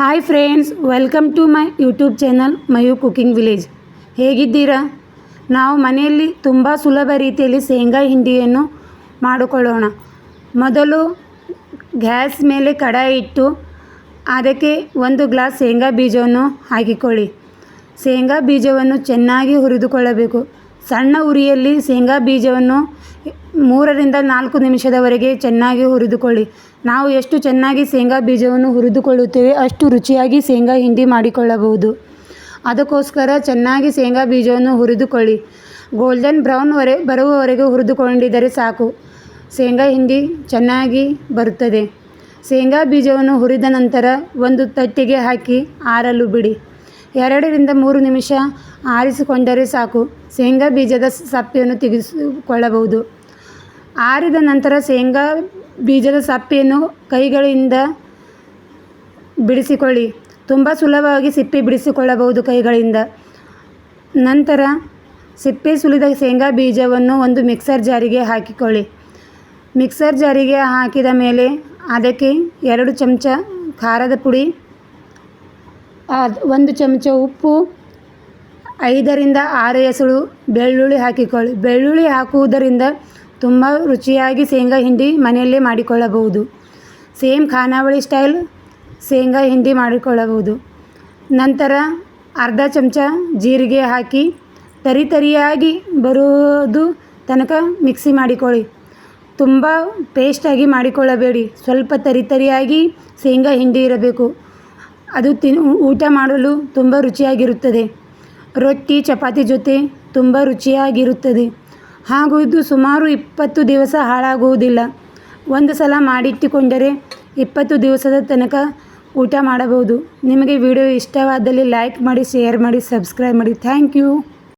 Hi friends welcome to my YouTube channel Mayu cooking village ಹೇಗಿದ್ದೀರಾ? ನಾವು ಮನೆಯಲ್ಲಿ ತುಂಬ ಸುಲಭ ರೀತಿಯಲ್ಲಿ ಶೇಂಗಾ ಹಿಂಡಿಯನ್ನು ಮಾಡಿಕೊಳ್ಳೋಣ. ಮೊದಲು ಗ್ಯಾಸ್ ಮೇಲೆ ಕಡಾಯಿ ಇಟ್ಟು ಅದಕ್ಕೆ ಒಂದು ಗ್ಲಾಸ್ ಶೇಂಗಾ ಬೀಜವನ್ನು ಹಾಕಿಕೊಳ್ಳಿ. ಶೇಂಗಾ ಬೀಜವನ್ನು ಚೆನ್ನಾಗಿ ಹುರಿದುಕೊಳ್ಳಬೇಕು. ಸಣ್ಣ ಉರಿಯಲ್ಲಿ ಶೇಂಗಾ ಬೀಜವನ್ನು ಮೂರರಿಂದ ನಾಲ್ಕು ನಿಮಿಷದವರೆಗೆ ಚೆನ್ನಾಗಿ ಹುರಿದುಕೊಳ್ಳಿ. ನಾವು ಎಷ್ಟು ಚೆನ್ನಾಗಿ ಶೇಂಗಾ ಬೀಜವನ್ನು ಹುರಿದುಕೊಳ್ಳುತ್ತೇವೆ, ಅಷ್ಟು ರುಚಿಯಾಗಿ ಶೇಂಗಾ ಹಿಂಡಿ ಮಾಡಿಕೊಳ್ಳಬಹುದು. ಅದಕ್ಕೋಸ್ಕರ ಚೆನ್ನಾಗಿ ಶೇಂಗಾ ಬೀಜವನ್ನು ಹುರಿದುಕೊಳ್ಳಿ. ಗೋಲ್ಡನ್ ಬ್ರೌನ್ ವರೆ, ಬರುವವರೆಗೆ ಹುರಿದುಕೊಂಡಿದ್ದರೆ ಸಾಕು. ಶೇಂಗಾ ಹಿಂಡಿ ಚೆನ್ನಾಗಿ ಬರುತ್ತದೆ. ಶೇಂಗಾ ಬೀಜವನ್ನು ಹುರಿದ ನಂತರ ಒಂದು ತಟ್ಟೆಗೆ ಹಾಕಿ ಆರಲು ಬಿಡಿ. ಎರಡರಿಂದ ಮೂರು ನಿಮಿಷ ಆರಿಸಿಕೊಂಡರೆ ಸಾಕು. ಶೇಂಗಾ ಬೀಜದ ಸಪ್ಪೆಯನ್ನು ತೆಗೆಸಿಕೊಳ್ಳಬಹುದು ಆರಿದ ನಂತರ ಶೇಂಗಾ ಬೀಜದ ಸಪ್ಪೆಯನ್ನು ಕೈಗಳಿಂದ ಬಿಡಿಸಿಕೊಳ್ಳಿ. ತುಂಬ ಸುಲಭವಾಗಿ ಸಿಪ್ಪೆ ಬಿಡಿಸಿಕೊಳ್ಳಬಹುದು ಕೈಗಳಿಂದ. ನಂತರ ಸಿಪ್ಪೆ ಸುಲಿದ ಶೇಂಗಾ ಬೀಜವನ್ನು ಒಂದು ಮಿಕ್ಸರ್ ಜಾರಿಗೆ ಹಾಕಿಕೊಳ್ಳಿ. ಮಿಕ್ಸರ್ ಜಾರಿಗೆ ಹಾಕಿದ ಮೇಲೆ ಅದಕ್ಕೆ ಎರಡು ಚಮಚ ಖಾರದ ಪುಡಿ ಒಂದು ಚಮಚ ಉಪ್ಪು ಐದರಿಂದ ಆರು ಎಸಳು ಬೆಳ್ಳುಳ್ಳಿ ಹಾಕಿಕೊಳ್ಳಿ. ಬೆಳ್ಳುಳ್ಳಿ ಹಾಕುವುದರಿಂದ ತುಂಬ ರುಚಿಯಾಗಿ ಶೇಂಗಾ ಹಿಂಡಿ ಮನೆಯಲ್ಲೇ ಮಾಡಿಕೊಳ್ಳಬಹುದು. ಸೇಮ್ ಖಾನಾವಳಿ ಸ್ಟೈಲ್ ಶೇಂಗಾ ಹಿಂಡಿ ಮಾಡಿಕೊಳ್ಳಬಹುದು. ನಂತರ ಅರ್ಧ ಚಮಚ ಜೀರಿಗೆ ಹಾಕಿ ತರಿ ತರಿಯಾಗಿ ಬರುವುದು ತನಕ ಮಿಕ್ಸಿ ಮಾಡಿಕೊಳ್ಳಿ. ತುಂಬ ಪೇಸ್ಟಾಗಿ ಮಾಡಿಕೊಳ್ಳಬೇಡಿ. ಸ್ವಲ್ಪ ತರಿ ತರಿಯಾಗಿ ಶೇಂಗಾ ಹಿಂಡಿ ಇರಬೇಕು. ಅದು ತಿನ್ ಊಟ ಮಾಡಲು ತುಂಬ ರುಚಿಯಾಗಿರುತ್ತದೆ. ರೊಟ್ಟಿ, ಚಪಾತಿ ಜೊತೆ ತುಂಬ ರುಚಿಯಾಗಿರುತ್ತದೆ. ಹಾಗೂ ಇದು ಸುಮಾರು ಇಪ್ಪತ್ತು ದಿವಸ ಹಾಳಾಗುವುದಿಲ್ಲ. ಒಂದು ಸಲ ಮಾಡಿಟ್ಟುಕೊಂಡರೆ ಇಪ್ಪತ್ತು ದಿವಸದ ತನಕ ಊಟ ಮಾಡಬಹುದು. ನಿಮಗೆ ವಿಡಿಯೋ ಇಷ್ಟವಾದಲ್ಲಿ ಲೈಕ್ ಮಾಡಿ, ಶೇರ್ ಮಾಡಿ, ಸಬ್ಸ್ಕ್ರೈಬ್ ಮಾಡಿ. Thank you.